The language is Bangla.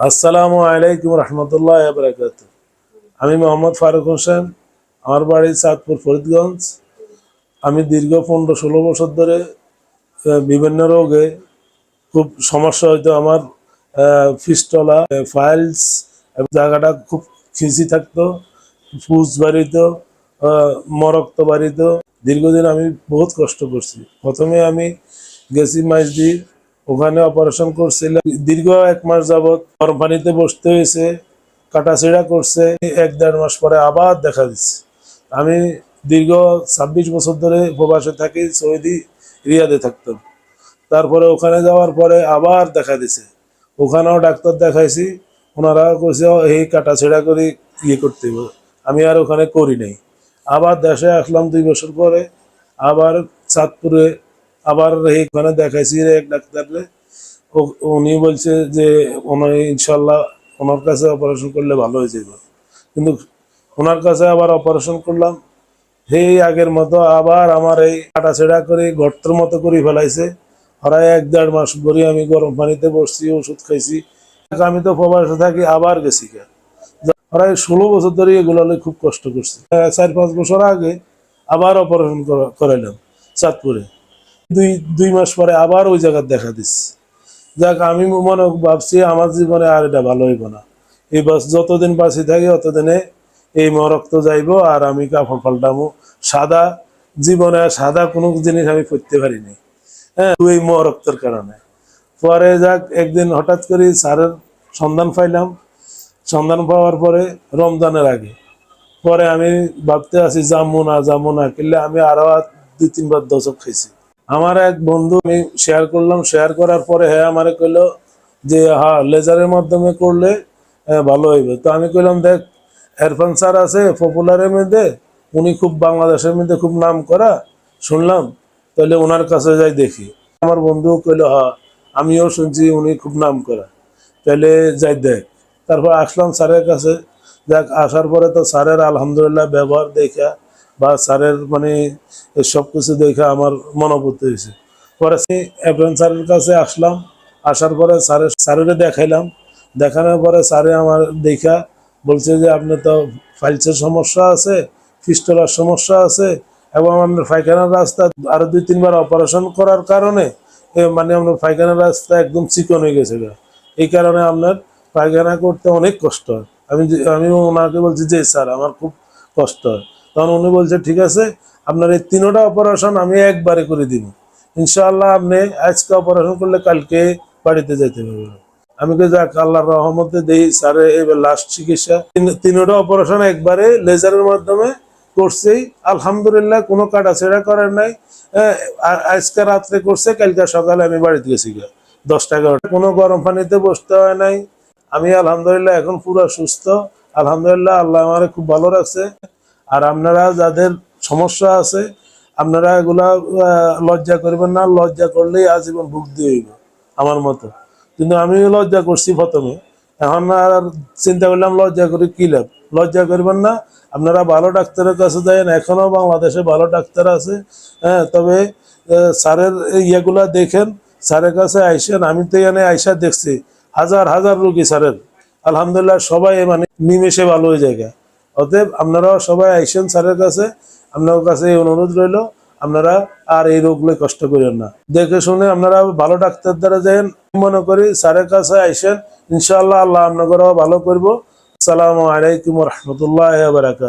আসসালামু আলাইকুম রহমতুল্লাহ বরকাত আমি মোহাম্মদ ফারুক হোসেন, আমার বাড়ি চাঁদপুর, ফরিদগঞ্জ। আমি দীর্ঘ পনেরো ষোলো বছর ধরে বিভিন্ন রোগে খুব সমস্যা হইতো আমার ফিস্টলা ফাইলস জায়গাটা খুব খিঁচি থাকতো ফুস বাড়িতো মরক্ত বাড়িতো। দীর্ঘদিন আমি বহুত কষ্ট করছি। প্রথমে আমি গেছি মাইজদি ওখানে অপারেশন করছিলাম দীর্ঘ এক মাস যাবত গরম পানিতে বসতে হয়েছে কাটাছেড়া করছে। এক দেড় মাস পরে আবার দেখা দিচ্ছে। আমি দীর্ঘ ছাব্বিশ বছর ধরে প্রবাসে থাকি সৌদি রিয়াদে থাকতাম। তারপরে ওখানে যাওয়ার পরে আবার দেখা দিছে। ওখানেও ডাক্তার দেখাইছি ওনারা কইছে "ও, এই কাটাছেড়া করে ইয়ে করতে হবে। আমি আর ওখানে করি নাই। আবার দেশে আসলাম দুই বছর পরে। আবার চাঁদপুরে আবার এইখানে দেখাইছি রে এক ডাক্তারে উনি বলছে যে উনি ইনশাল্লাহ ওনার কাছে অপারেশন করলে ভালো হয়ে যাবে কিন্তু ওনার কাছে আবার অপারেশন করলাম। সেই আগের মতো আবার আমার এই কাটাছেড়া করে গর্তের মতো করে ফেলাইছে। প্রায় এক দেড় মাস ধরে আমি গরম পানিতে বসছি, ওষুধ খাইছি। আমি তো প্রবাসে থাকি, আবার গেছি। প্রায় ষোলো বছর ধরে এগুলো খুব কষ্ট করছি। চার পাঁচ বছর আগে আবার অপারেশন করাইলাম চাঁদপুরে। দুই দুই মাস পরে আবার ওই জায়গায় দেখা দিচ্ছে যাক, আমি মনে ভাবছি আমার জীবনে আর এটা ভালো হইব না। এই বাস, যতদিন বাঁচি থাকি ততদিনে এই মরক্ত যাইব আর আমি কাপড় পাল্টামো সাদা জীবনে আর সাদা কোনো জিনিস আমি করতে পারিনি। হ্যাঁ ওই মরক্তের কারণে। পরে যাক, একদিন হঠাৎ করে স্যারের সন্ধান পাইলাম। সন্ধান পাওয়ার পরে রমজানের আগে। পরে আমি ভাবতে আছি যাব না যাব না, কিনলে আমি আরও আর দুই, তিনবার দশক খাইছি। আমার এক বন্ধু আমি শেয়ার করলাম শেয়ার করার পরে হ্যাঁ আমারে কইলো যে হ্যাঁ লেজারের মাধ্যমে করলে ভালো হইবে। তো আমি কইলাম, দেখ এরফান স্যার আছে পপুলারের মধ্যে, উনি খুব বাংলাদেশের মধ্যে খুব নাম করা। শুনলাম তাহলে ওনার কাছে যাই দেখি। আমার বন্ধু কইলো হ্যাঁ আমিও শুনছি উনি খুব নাম করা। তাহলে যাই দেখ। তারপর আসলাম স্যারের কাছে। যাক, আসার পরে তো স্যারের আলহামদুলিল্লাহ ব্যবহার দেখা বা স্যারের মানে সব কিছু দেখে আমার মনোভূত হয়েছে। পরে এফএন স্যারের কাছে আসলাম, আসার পরে স্যারের স্যারের দেখাইলাম। দেখানোর পরে স্যারে আমার দেখা বলছে যে, আপনি তো ফাইলসের সমস্যা আছে ফিস্টলার সমস্যা আছে এবং আপনার পায়খানার রাস্তা আরও দুই, তিনবার অপারেশন করার কারণে মানে আপনার পায়খানার রাস্তা একদম চিকন হয়ে গেছে এই কারণে আপনার পায়খানা করতে অনেক কষ্ট হয়। আমি আমি ওনাকে বলছি যে স্যার, আমার খুব কষ্ট হয়। তখন উনি বলছে ঠিক আছে আপনার এই তিনোটা অপারেশন আমি একবারে করে দিব। ইনশাআল্লাহ আপনি আজকে অপারেশন করলে কালকে বাড়িতে যেতে পারবেন। আমি কে যাক আল্লাহর রহমতে দেই স্যারে এবার লাস্ট চিকিৎসা। তিন- তিনোটা অপারেশন একবারে লেজারের মাধ্যমে করছেই আলহামদুলিল্লাহ কোনো কাটাছেড়া করার নাই। হ্যাঁ, আজকে রাত্রে করছে কালকে সকালে আমি বাড়িতে গেছি গা দশটা এগারোটা। কোনো গরম পানিতে বসতে হয় নাই। আমি আলহামদুলিল্লাহ এখন পুরো সুস্থ। আলহামদুলিল্লাহ আল্লাহ আমার খুব ভালো রাখছে। আর আপনারা যাদের সমস্যা আছে, আপনারা এগুলা লজ্জা করবেন না, লজ্জা করলেই আজীবন ভুগতে হইব, আমার মতো। কিন্তু আমি লজ্জা করছি প্রথমে। এখন আর চিন্তা করলাম, লজ্জা করে কি লাভ? লজ্জা করবেন না, আপনারা ভালো ডাক্তারের কাছে যাবেন এখনও বাংলাদেশে ভালো ডাক্তার আছে হ্যাঁ তবে স্যারের ইয়েগুলা দেখেন, স্যারের কাছে আইসেন, আমি তো এখানে আইসা দেখছি। হাজার হাজার রুগী স্যারের। আলহামদুলিল্লাহ, সবাই মানে নিমেষে ভালো হয়ে যায় অতএব আপনারা সবাই আইসেন স্যারের কাছে, আপনার কাছে এই অনুরোধ রইল, আপনারা আর এই রোগ রোগগুলো কষ্ট করেন না। দেখে শুনে আপনারা ভালো ডাক্তার দ্বারা যান মনে করি স্যারের কাছে আইসেন, ইনশাআল্লাহ আল্লাহ আপনাকেও ভালো করব। আসসালামু আলাইকুম রহমতুল্লাহ বারাকাত